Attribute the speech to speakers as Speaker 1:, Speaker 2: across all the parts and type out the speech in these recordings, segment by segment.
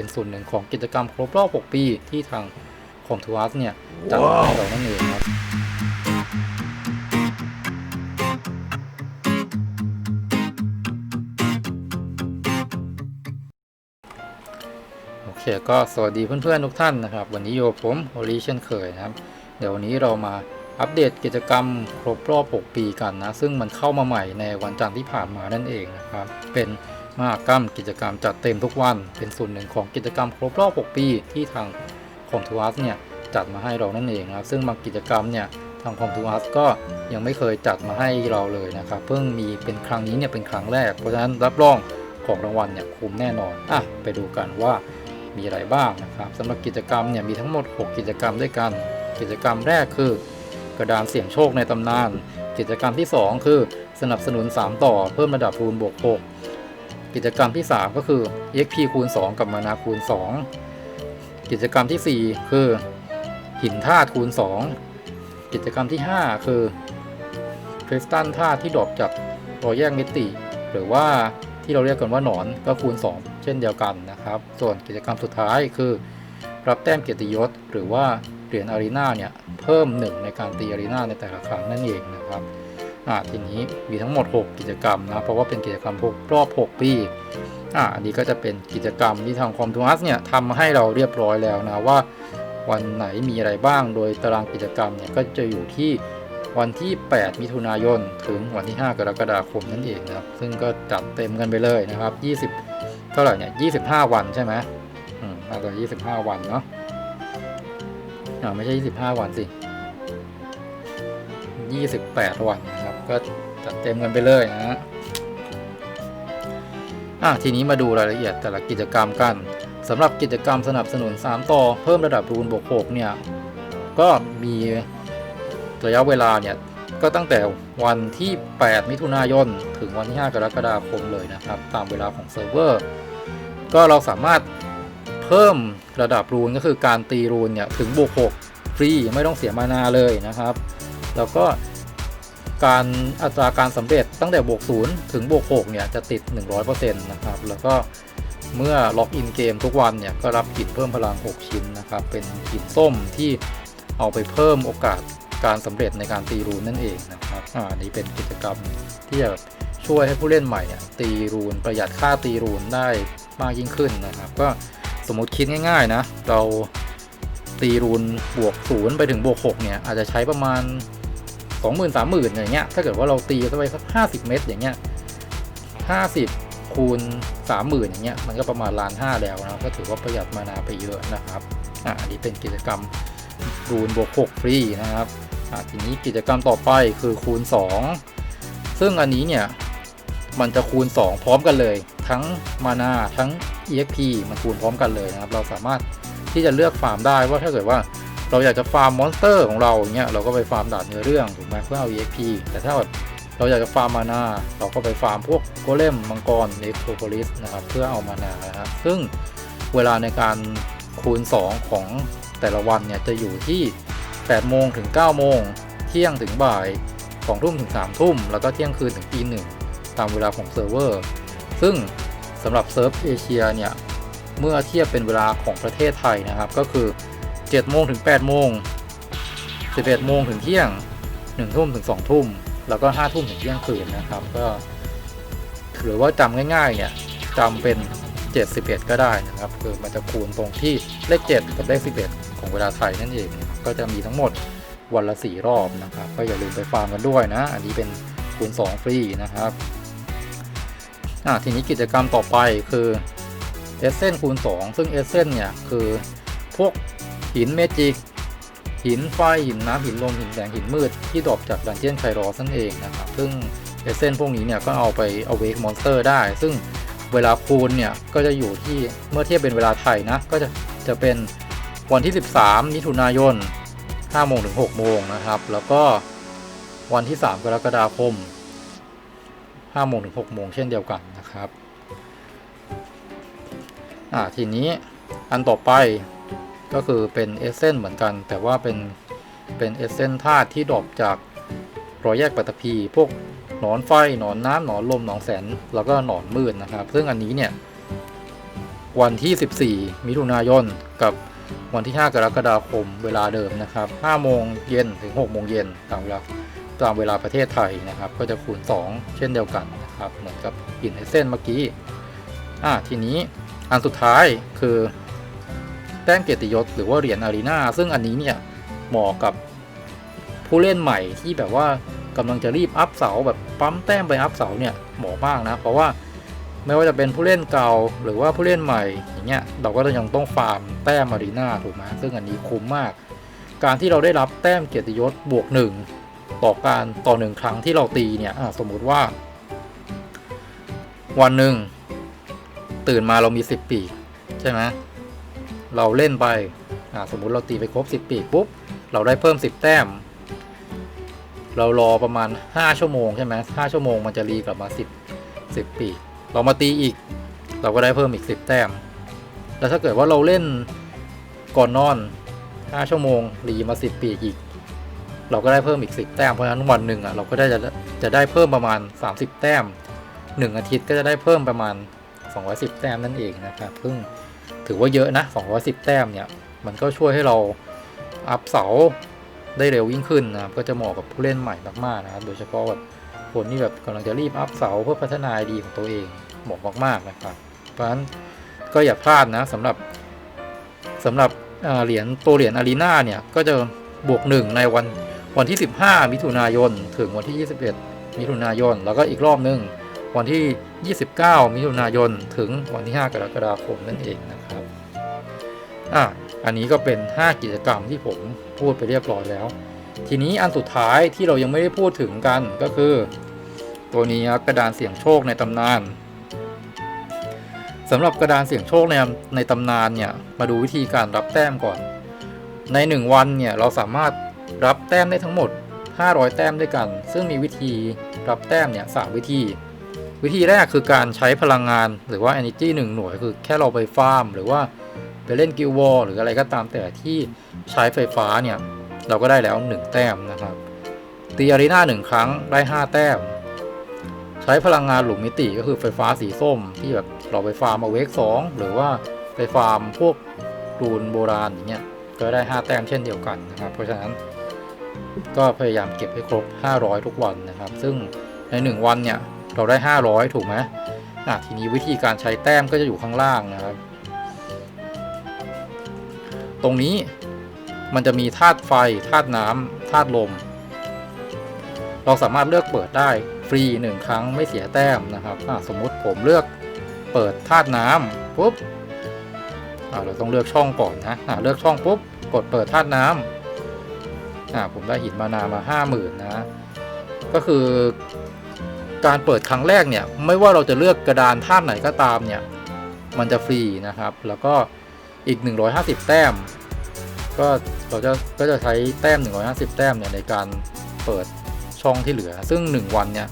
Speaker 1: เป็นส่วนหนึ่งของกิจกรรมครบรอบ 6 ปีที่ทางคอมทูอัสเนี่ยจัดมาให้เรานั่นเองครับโอเคก็สวัสดีเพื่อนๆทุกท่านนะครับ วันนี้โยกับผมโอลิเช่นเคยนะครับ เดี๋ยววันนี้เรามาอัปเดตกิจกรรมครบรอบ 6 ปีกันนะ ซึ่งมันเข้ามาใหม่ในวันจันทร์ที่ผ่านมานั่นเองนะครับ เป็น มหากรรมกิจกรรมจัดเต็มทุกวัน เป็นส่วนหนึ่งของกิจกรรมครบรอบ 6 ปี ที่ทางคอมทูอัสเนี่ยจัดมาให้เรานั่นเองนะครับ ซึ่งบางกิจกรรมเนี่ยทางคอมทูอัสก็ยังไม่เคยจัดมาให้เราเลยนะครับ เพิ่งมีเป็นครั้งนี้เนี่ยเป็นครั้งแรก เพราะฉะนั้นรับรองของรางวัลเนี่ยคุ้มแน่นอนอะไปดูกันว่ามีอะไรบ้างนะครับสำหรับกิจกรรมเนี่ยมีทั้งหมด 6 กิจกรรมด้วยกัน กิจกรรมแรกคือ กระดานเสี่ยงโชคในตำนาน กิจกรรมที่ 2 คือ สนับสนุน 3 ต่อเพิ่มระดับรูนบวก6 กิจกรรมที่ 3 ก็คือ EXP คูณ 2 กับมานาคูณ 2 กิจกรรมทีสี่ 4 คือ หินธาตุคูณ 2 กิจกรรมที่ 5 คือคริสตัลธาตุที่ดรอปจากรอยแยกมิติ หรือว่าที่เราเรียกกันว่าหนอนก็คูณ 2 เช่นเดียวกันนะครับ ส่วนกิจกรรมสุดท้ายคือ รับแต้มเกียรติยศ หรือว่าเหรียญอารีนาเนี่ยเพิ่มหนึ่งในการตีอารีนาในแต่ละครั้งนั่นเองนะครับ อ่าทีนี้มีทั้งหมด 6 กิจกรรมนะเพราะว่าเป็นกิจกรรมรอบ 6 ปีอ่าอันนี้ก็จะเป็นกิจกรรมที่ทางคอมทูอัสเนี่ยทำมาให้เราเรียบร้อยแล้วนะว่า วันไหนมีอะไรบ้างโดยตารางกิจกรรมเนี่ยก็จะอยู่ที่วันที่ 8 มิถุนายน ถึงวันที่ 5 กรกฎาคมนั่นเองนะครับ ซึ่งก็จัดเต็มกันไปเลยนะครับ 20 เท่าไหร่เนี่ย 25 วันใช่ไหมอืมน่าจะ25 วันเนาะอ่าไม่ใช่ 25 วันสิ 28 วัน ก็จัดเต็มกันไปเลยนะฮะอะทีนี้มาดูรายละเอียดแต่ละกิจกรรมกันสำหรับกิจกรรมสนับสนุน 3 ต่อ เพิ่มระดับรูนบวก6เนี่ย ก็มีระยะเวลาเนี่ย ก็ตั้งแต่วันที่ 8 มิถุนายน ถึงวันที่ 5 กรกฎาคมเลยนะครับ ตามเวลาของเซิร์ฟเวอร์ ก็เราสามารถเพิ่มระดับรูนก็คือการตีรูนเนี่ย ถึงบวก6ฟรีไม่ต้องเสียมานาเลยนะครับ แล้วก็ การอัตราการสำเร็จตั้งแต่บวก0ถึงบวก6เนี่ยจะติด 100%นะครับ แล้วก็เมื่อล็อกอินเกมทุกวันเนี่ยก็รับหินเพิ่มพลัง 6 ชิ้นนะครับ เป็นหินส้มที่เอาไปเพิ่มโอกาสการสำเร็จในการตีรูนนั่นเองนะครับอ่านี้เป็นกิจกรรมที่จะช่วยให้ผู้เล่นใหม่เนี่ยตีรูนประหยัดค่าตีรูนได้มากยิ่งขึ้นนะครับ ก็สมมติคิดง่าย ๆ นะ เราตีรูนบวกศูนย์ไปถึงบวก 6 เนี่ย อาจจะใช้ประมาณ 20,000 30,000อย่างเงี้ยถ้าเกิดว่าเราตีเข้าไปสัก50เมตรอย่างเงี้ย50คูณ30,000อย่างเงี้ยมันก็ประมาณล้านห้าแล้วนะก็ถือว่าประหยัดมานาไปเยอะนะครับอะอันนี้เป็นกิจกรรมรูนบวก6ฟรีนะครับอะทีนี้กิจกรรมต่อไปคือคูณ 2 ซึ่งอันนี้เนี่ยมันจะคูณ 2 พร้อมกันเลย ทั้งมานาทั้ง EXP มันคูณพร้อมกันเลยนะครับ เราสามารถที่จะเลือกฟาร์มได้ว่าถ้าเกิดว่า เราอยากจะฟาร์มมอนสเตอร์ของเราอย่างเงี้ยเราก็ไปฟาร์มด่านเนื้อเรื่องถูกไหมเพื่อเอา EXP แต่ถ้าแบบเราอยากจะฟาร์มมานาเราก็ไปฟาร์มพวกโกเลมมังกรเนโครโพลิสนะครับเพื่อเอามานานะครับซึ่งเวลาในการคูณ 2 ของแต่ละวันเนี่ยจะอยู่ที่ 8 โมงถึง 9 โมง เที่ยงถึงบ่าย2ทุ่มถึง 3 ทุ่ม แล้วก็เที่ยงคืนถึงตีหนึ่งตามเวลาของเซิร์ฟเวอร์ ซึ่งสำหรับเซิร์ฟเอเชียเนี่ย เมื่อเทียบเป็นเวลาของประเทศไทยนะครับ ก็คือ 7โมงถึง8โมง11โมงถึงเที่ยง1ทุ่มถึง2ทุ่ม แล้วก็5ทุ่มถึงเที่ยงคืนนะครับ ก็หรือว่าจำง่าย ๆ เนี่ยจำเป็น 71 ก็ได้นะครับ คือมันจะคูณตรงที่เลข 7 กับเลข 11 ของเวลาไทยนั่นเอง ก็จะมีทั้งหมดวันละ 4 รอบนะครับ ก็อย่าลืมไปฟาร์มกันด้วยนะ อันนี้เป็นคูณ 2 ฟรีนะครับอะทีนี้กิจกรรมต่อไปคือเอเซนคูณ 2 ซึ่งเอเซนเนี่ยคือพวก หินเมจิก หินไฟ หินน้ำหินลม หินแสง หินมืด ที่ดรอปจากดันเจียนไครอสนั่นเองนะครับ ซึ่งเอเซนพวกนี้เนี่ยก็เอาไปเอาเวกมอนสเตอร์ได้ ซึ่งเวลาคูณเนี่ยก็จะอยู่ที่เมื่อเทียบเป็นเวลาไทยนะ ก็จะจะเป็นวันที่ 13 มิถุนายน5โมงถึง6โมงนะครับ แล้วก็วันที่ 3 กรกฎาคม5โมงถึง6โมงเช่นเดียวกันนะครับ อ่าทีนี้อันต่อไป ก็คือเป็นเอเซนเหมือนกัน แต่ว่าเป็นเป็นเอเซนธาตุที่ดรอปจากรอยแยกปัตตภีพวกหนอนไฟหนอนน้ำหนอนลมหนอนแสน แล้วก็หนอนมืดนะครับ ซึ่งอันนี้เนี่ยวันที่ 14 มิถุนายนกับวันที่ 5 กรกฎาคมเวลาเดิมนะครับ5โมงเย็นถึง6โมงเย็นตามเวลาตามเวลาประเทศไทยนะครับ ก็จะคูณ 2 เช่นเดียวกันนะครับ เหมือนกับหินในเส้นเมื่อกี้อะทีนี้อันสุดท้ายคือ แต้มเกียรติยศหรือว่าเหรียญอารีนาซึ่งอันนี้เนี่ยเหมาะกับผู้เล่นใหม่ที่แบบว่ากำลังจะรีบอัพเสาแบบปั๊มแต้มไปอัพเสาเนี่ยเหมาะมากนะ เพราะว่าไม่ว่าจะเป็นผู้เล่นเก่าหรือว่าผู้เล่นใหม่อย่างเงี้ยเราก็ยังต้องฟาร์มแต้มอารีนาถูกไหมซึ่งอันนี้คุ้มมาก การที่เราได้รับแต้มเกียรติยศบวกหนึ่งต่อการต่อหนึ่งครั้งที่เราตีเนี่ยสมมุติว่า วันหนึ่งตื่นมาเรามี 10 ปีใช่ไหม เราเล่นไปสมมุติเราตีไปครบ 10 ปีกปุ๊บ เราได้เพิ่ม 10 แต้ม เรารอประมาณ 5 ชั่วโมงใช่ไหม5ชั่วโมงมันจะรีกลับมา 10 10 ปีก เรามาตีอีก เราก็ได้เพิ่มอีก 10 แต้ม แล้วถ้าเกิดว่าเราเล่นก่อนนอน 5 ชั่วโมงรีมา 10 ปีกอีก เราก็ได้เพิ่มอีก 10 แต้ม เพราะฉะนั้นวันหนึ่งอะเราก็ได้จะจะได้เพิ่มประมาณ 30 แต้ม 1 อาทิตย์ก็จะได้เพิ่มประมาณ 210 แต้มนั่นเองนะครับซึ่ง ถือว่าเยอะนะ 210 แต้มเนี่ย มันก็ช่วยให้เราอัพเสาได้เร็วยิ่งขึ้นนะครับก็จะเหมาะกับผู้เล่นใหม่มากๆนะครับ โดยเฉพาะแบบคนที่แบบกำลังจะรีบอัพเสาเพื่อพัฒนาดีของตัวเองเหมาะมากๆนะครับ เพราะฉะนั้นก็อย่าพลาดนะสำหรับสำหรับเหรียญตัวเหรียญอารีนาเนี่ยก็จะบวกหนึ่งในวันวันที่ 15 มิถุนายน ถึงวันที่ 21 มิถุนายน แล้วก็อีกรอบหนึง วันที่ 29 มิถุนายน ถึงวันที่ 5 กรกฎาคมนั่นเองนะครับอะอันนี้ก็เป็น 5 กิจกรรมที่ผมพูดไปเรียบร้อยแล้ว ทีนี้อันสุดท้ายที่เรายังไม่ได้พูดถึงกันก็คือ ตัวนี้กระดานเสี่ยงโชคในตำนานสำหรับกระดานเสี่ยงโชคในในตำนานเนี่ยมาดูวิธีการรับแต้มก่อน ใน 1 วันเนี่ยเราสามารถรับแต้มได้ทั้งหมด 500 แต้มด้วยกัน ซึ่งมีวิธีรับแต้มเนี่ยสามวิธี วิธีแรกคือการใช้พลังงานหรือว่า energy 1 หน่วยคือแค่เราไปฟาร์ม หรือว่าไปเล่นกิลวอลหรืออะไรก็ตามแต่ที่ใช้ไฟฟ้าเนี่ย เราก็ได้แล้ว 1 แต้มนะครับ ตีอารีนา1ครั้งได้ 5 แต้ม ใช้พลังงานหลุมมิติก็คือไฟฟ้าสีส้ม ที่แบบเราไปฟาร์มเอาเวกสองหรือว่าไปฟาร์มพวกรูนโบราณอย่างเงี้ยก็ได้ 5 แต้มเช่นเดียวกันนะครับ เพราะฉะนั้นก็พยายามเก็บให้ครบ 500 ทุกวันนะครับ ซึ่งใน 1 วันเนี่ย เราได้ 500 ถูกไหมอะทีนี้วิธีการใช้แต้มก็จะอยู่ข้างล่างนะครับ ตรงนี้มันจะมีธาตุไฟธาตุน้ำธาตุลม เราสามารถเลือกเปิดได้ฟรีหนึ่งครั้งไม่เสียแต้มนะครับสมมุติผมเลือกเปิดธาตุน้ำปุ๊บเราต้องเลือกช่องก่อนนะะเลือกช่องปุ๊บกดเปิดธาตุน้ำผมได้หินมานามาห้าหมื่นนะก็คือ การเปิดครั้งแรกเนี่ยไม่ว่าเราจะเลือกกระดานธาตุไหนก็ตามเนี่ยมันจะฟรีนะครับ แล้วก็อีก 150 แต้ม ก็เราจะก็จะใช้แต้ม 150 แต้มเนี่ยในการเปิดช่องที่เหลือ ซึ่ง 1 วันเนี่ย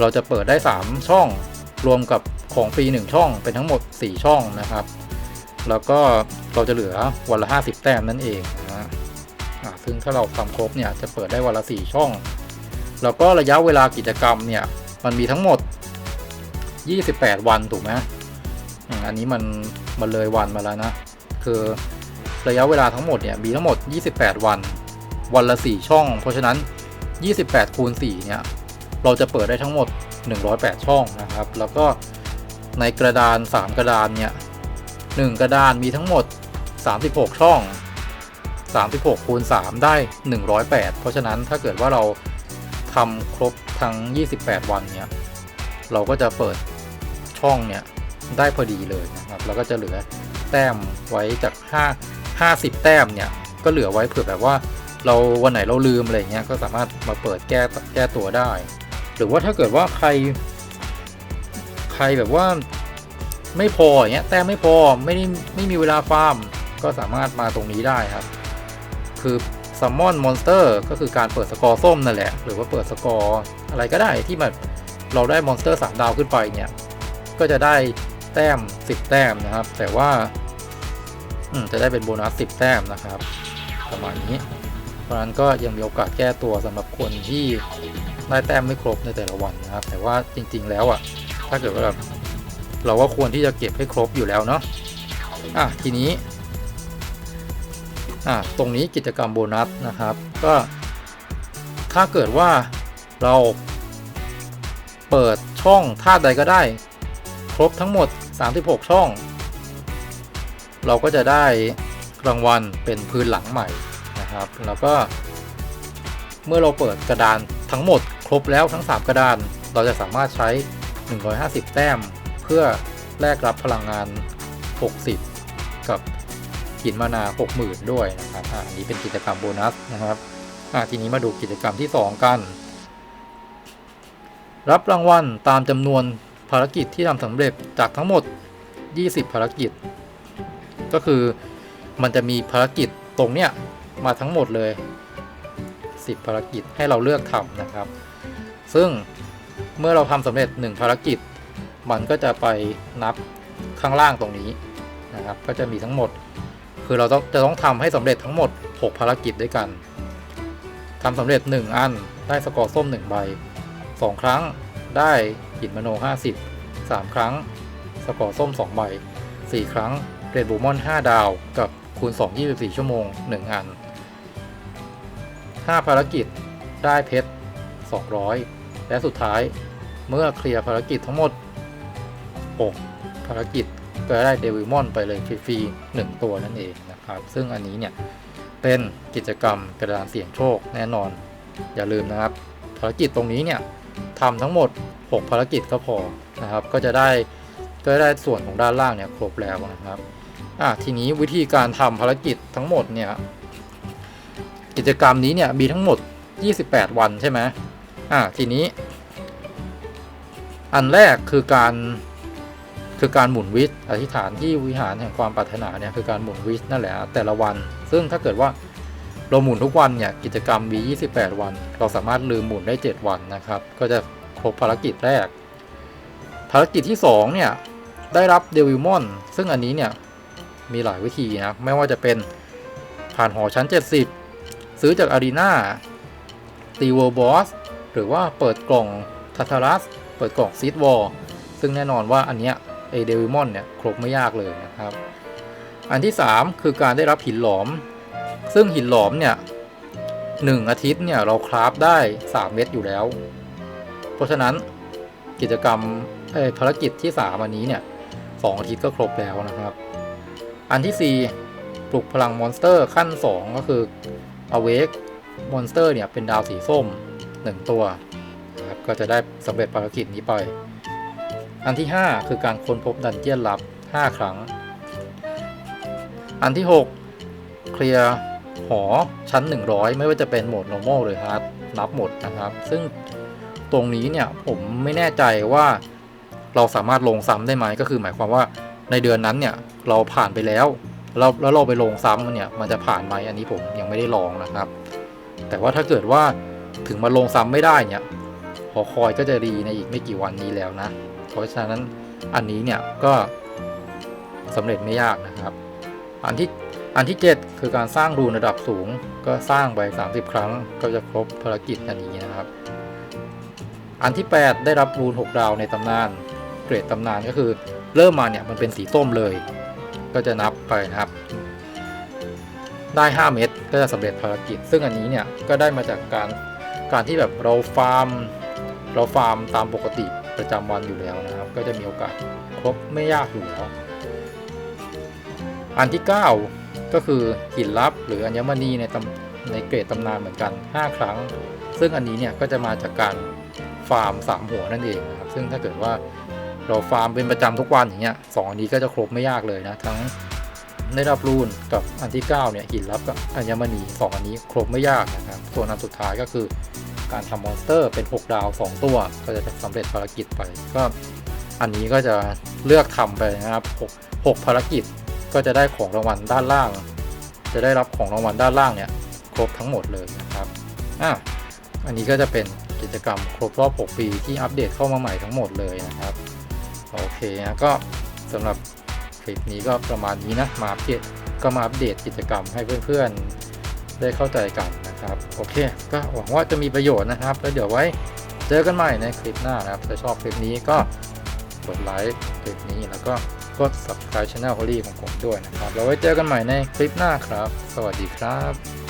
Speaker 1: เราจะเปิดได้ 3 ช่องรวมกับของฟรี1ช่องเป็นทั้งหมด 4 ช่องนะครับ แล้วก็เราจะเหลือวันละ 50 แต้มนั่นเองนะฮะอ่าซึ่งถ้าเราทำครบเนี่ยจะเปิดได้วันละ 4 ช่อง แล้วก็ระยะเวลากิจกรรมเนี่ย มันมีทั้งหมด 28 วันถูกไหมอันนี้มันมันเลยวันมาแล้วนะ คือระยะเวลาทั้งหมดเนี่ยมีทั้งหมด 28 วัน วันละ 4 ช่อง เพราะฉะนั้น 28 คูณ 4 เนี่ย เราจะเปิดได้ทั้งหมด 108 ช่องนะครับ แล้วก็ในกระดาน 3 กระดานเนี่ย 1 กระดานมีทั้งหมด 36 ช่อง 36 คูณ 3 ได้ 108 เพราะฉะนั้นถ้าเกิดว่าเรา ทำครบทั้ง 28 วันเนี่ยเราก็จะเปิดช่องเนี่ยได้พอดีเลยนะครับแล้วก็จะเหลือแต้มไว้จาก 5 50 แต้มเนี่ยก็เหลือไว้เผื่อแบบว่าเราวันไหนเราลืมอะไรเงี้ยก็สามารถมาเปิดแก้แก้ตัวได้ หรือว่าถ้าเกิดว่าใคร ใครแบบว่าไม่พออย่างเงี้ยแต้มไม่พอไม่ได้ไม่มีเวลาฟาร์ม ก็สามารถมาตรงนี้ได้ครับ คือ ซัมมอนมอนสเตอร์ก็คือการเปิดสกอร์ส้มนั่นแหละ หรือว่าเปิดสกอร์อะไรก็ได้ที่แบบเราได้มอนสเตอร์ 3 ดาวขึ้นไปเนี่ย ก็จะได้แต้ม 10 แต้มนะครับ แต่ว่าจะได้เป็นโบนัส 10 แต้มนะครับ ประมาณนี้ เพราะนั้นก็ยังมีโอกาสแก้ตัวสำหรับคนที่ได้แต้มไม่ครบในแต่ละวันนะครับ แต่ว่าจริง ๆ แล้วอะ ถ้าเกิดว่าเราก็ควรที่จะเก็บให้ครบอยู่แล้วเนาะอะทีนี้ อะตรงนี้กิจกรรมโบนัสนะครับ ก็ถ้าเกิดว่าเราเปิดช่องธาใดก็ได้ ครบทั้งหมด 36 ช่อง เราก็จะได้รางวัลเป็นพื้นหลังใหม่นะครับ แล้วก็ เมื่อเราเปิดกระดานทั้งหมด ครบแล้วทั้ง 3 กระดาน เราจะสามารถใช้ 150 แต้ม เพื่อแลกรับพลังงาน 60 กับ หินมานา 60,000 ด้วยนะครับอันนี้เป็นกิจกรรมโบนัสนะครับอะทีนี้มาดูกิจกรรมที่ 2 กัน รับรางวัลตามจำนวนภารกิจที่ทำสำเร็จจากทั้งหมด 20 ภารกิจ ก็คือมันจะมีภารกิจตรงเนี้ยมาทั้งหมดเลย 10 ภารกิจให้เราเลือกทำนะครับ ซึ่งเมื่อเราทำสำเร็จ 1 ภารกิจ มันก็จะไปนับข้างล่างตรงนี้นะครับ ก็จะมีทั้งหมด คือเราต้องจะต้องทำให้สำเร็จทั้งหมด 6 ภารกิจด้วยกันทำสำเร็จ 1 อันได้สกอร์ส้ม 1 ใบ 2 ครั้งได้หินมโน 50 3 ครั้ง สกอร์ส้ม 2 ใบ 4 ครั้งเรดบูมอน 5 ดาว กับคูณ 2 24 ชั่วโมง 1 อัน 5 ภารกิจได้เพชร 200 และสุดท้ายเมื่อเคลียร์ภารกิจทั้งหมด 6 ภารกิจ ก็ได้เดวิลมอนไปเลยฟรีๆ1ตัวนั่นเองนะครับ ซึ่งอันนี้เนี่ยเป็นกิจกรรมกระดานเสี่ยงโชคแน่นอน อย่าลืมนะครับ ภารกิจตรงนี้เนี่ยทำทั้งหมด 6 ภารกิจก็พอนะครับ ก็จะได้ก็ได้ส่วนของด้านล่างเนี่ยครบแล้วนะครับอะทีนี้วิธีการทำภารกิจทั้งหมดเนี่ยกิจกรรมนี้เนี่ยมีทั้งหมด 28 วันใช่ไหมอะทีนี้ อันแรกคือการ คือการหมุนวิทย์อธิษฐานที่วิหารแห่งความปรารถนาเนี่ยคือการหมุนวิทย์นั่นแหละแต่ละวัน ซึ่งถ้าเกิดว่าเราหมุนทุกวันเนี่ยกิจกรรมมี 28 วัน เราสามารถลืมหมุนได้ 7 วันนะครับ ก็จะครบภารกิจแรก ภารกิจที่2เนี่ยได้รับเดวิลมอนซึ่งอันนี้เนี่ยมีหลายวิธีนะไม่ว่าจะเป็นผ่านหอชั้น 70 ซื้อจากอารีนาตีเวอร์บอสหรือว่าเปิดกล่องทัทารัส เปิดกล่องซีดวอลซึ่งแน่นอนว่าอันเนี้ย เอเดวิมอนเนี่ยครบไม่ยากเลยนะครับ อันที่ 3 คือการได้รับหินหลอม ซึ่งหินหลอมเนี่ยหนึ่งอาทิตย์เนี่ยเราคราฟได้ 3 เม็ดอยู่แล้ว เพราะฉะนั้นกิจกรรมเอ้ยภารกิจที่ 3 อันนี้เนี่ยสองอาทิตย์ก็ครบแล้วนะครับ อันที่ 4 ปลุกพลังมอนสเตอร์ขั้น 2 ก็คือ Awake มอนสเตอร์เนี่ยเป็นดาวสีส้ม 1 ตัวนะครับก็จะได้สำเร็จภารกิจนี้ไป อันที่ 5 คือการค้นพบดันเจียนลับ 5 ครั้ง อันที่ 6 เคลียร์หอชั้น 100 ไม่ว่าจะเป็นโหมด normal หรือ hard นับหมดนะครับ ซึ่งตรงนี้เนี่ยผมไม่แน่ใจว่าเราสามารถลงซ้ำได้ไหมก็คือหมายความว่าในเดือนนั้นเนี่ยเราผ่านไปแล้วเราแล้วเราไปลงซ้ำมันเนี่ยมันจะผ่านไหมอันนี้ผมยังไม่ได้ลองนะครับ แต่ว่าถ้าเกิดว่าถึงมาลงซ้ำไม่ได้เนี่ยหอคอยก็จะรีในอีกไม่กี่วันนี้แล้วนะ เพราะฉะนั้นอันนี้เนี่ยก็สำเร็จไม่ยากนะครับ อันที่อันที่ 7 คือการสร้างรูนระดับสูงก็สร้างไป 30 ครั้งก็จะครบภารกิจอันนี้นะครับ อันที่ 8 ได้รับรูน6ดาวในตำนาน เกรดตำนานก็คือเริ่มมาเนี่ยมันเป็นสีส้มเลย ก็จะนับไปนะครับ ได้ 5 เม็ดก็จะสำเร็จภารกิจ ซึ่งอันนี้เนี่ยก็ได้มาจากการการที่แบบเราฟาร์ม เราฟาร์มตามปกติ ประจำวันอยู่แล้วนะครับ ก็จะมีโอกาสครบไม่ยากอยู่แล้ว อันที่ 9 ก็คือหินลับหรืออัญมณีในตำในเกรดตำนานเหมือนกัน 5 ครั้ง ซึ่งอันนี้เนี่ยก็จะมาจากการฟาร์ม 3 หัวนั่นเองนะครับ ซึ่งถ้าเกิดว่าเราฟาร์มเป็นประจำทุกวันอย่างเงี้ยสองอันนี้ก็จะครบไม่ยากเลยนะทั้งได้รับรูนกับอันที่ 9 เนี่ยหินลับกับอัญมณี2อันนี้ครบไม่ยากนะครับ ส่วนอันสุดท้ายก็คือ การทำมอนสเตอร์เป็น 6 ดาว 2 ตัว ก็จะสำเร็จภารกิจไป ก็อันนี้ก็จะเลือกทำไปนะครับ 6 6 ภารกิจก็จะได้ของรางวัลด้านล่าง จะได้รับของรางวัลด้านล่างเนี่ยครบทั้งหมดเลยนะครับอะอันนี้ก็จะเป็นกิจกรรมครบรอบ 6 ปีที่อัปเดตเข้ามาใหม่ทั้งหมดเลยนะครับโอเคนะก็สำหรับคลิปนี้ก็ประมาณนี้นะมาอัปเดตก็มาอัปเดตกิจกรรมให้เพื่อนๆ ได้เข้าใจกัน นะครับ โอเค ก็หวังว่าจะมีประโยชน์นะครับ แล้วเดี๋ยวไว้เจอกันใหม่ในคลิปหน้านะครับ ถ้าชอบคลิปนี้ก็กดไลค์คลิปนี้แล้วก็กด subscribe channel ฮอลลี่ของผมด้วยนะครับเราไว้เจอกันใหม่ในคลิปหน้าครับ สวัสดีครับ